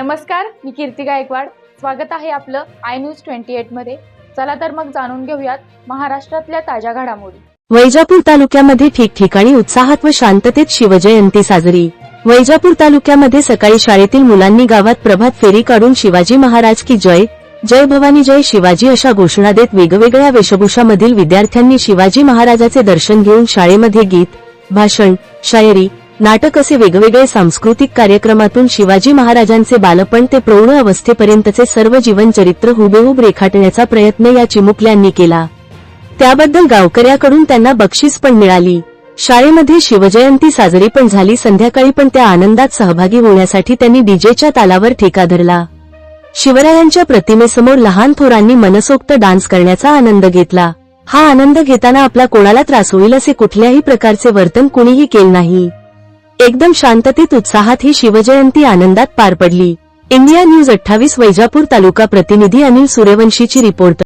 नमस्कार मी कीर्ती गायकवाड. स्वागत आहे आपलं आय न्यूज ट्वेंटी एटमध्ये. चला तर मग जाणून घेऊयात महाराष्ट्रातल्या ताज्या घडामोडी. वैजापूर तालुक्यामध्ये ठिकठिकाणी उत्साहात व शांततेत शिवजयंती साजरी. वैजापूर तालुक्यामध्ये सकाळी शाळेतील मुलांनी गावात प्रभात फेरी काढून शिवाजी महाराज की जय जय भवानी जय शिवाजी अशा घोषणा देत वेगवेगळ्या वेशभूषामधील विद्यार्थ्यांनी शिवाजी महाराजाचे दर्शन घेऊन शाळेमध्ये गीत भाषण शायरी नाटक असे वेगवेगळे सांस्कृतिक कार्यक्रमातून शिवाजी महाराजांचे बालपण ते प्रौढ अवस्थेपर्यंतचे सर्व जीवनचरित्र हुबेहूब रेखाटण्याचा प्रयत्न या चिमुकल्यांनी केला. त्याबद्दल गावकऱ्याकडून त्यांना बक्षीस पण मिळाली. शाळेमध्ये शिवजयंती साजरी पण झाली संध्याकाळी पण त्या आनंदात सहभागी होण्यासाठी त्यांनी डीजेच्या तालावर ठेका धरला. शिवरायांच्या प्रतिमेसमोर लहान थोरांनी मनसोक्त डान्स करण्याचा आनंद घेतला. हा आनंद घेताना आपला कोणाला त्रास होईल असे कुठल्याही प्रकारचे वर्तन कुणीही केले नाही. एकदम शांततेत उत्साहात ही शिवजयंती आनंदात पार पडली. इंडिया न्यूज अठ्ठावीस वैजापूर तालुका प्रतिनिधी अनिल सूर्यवंशीची रिपोर्ट.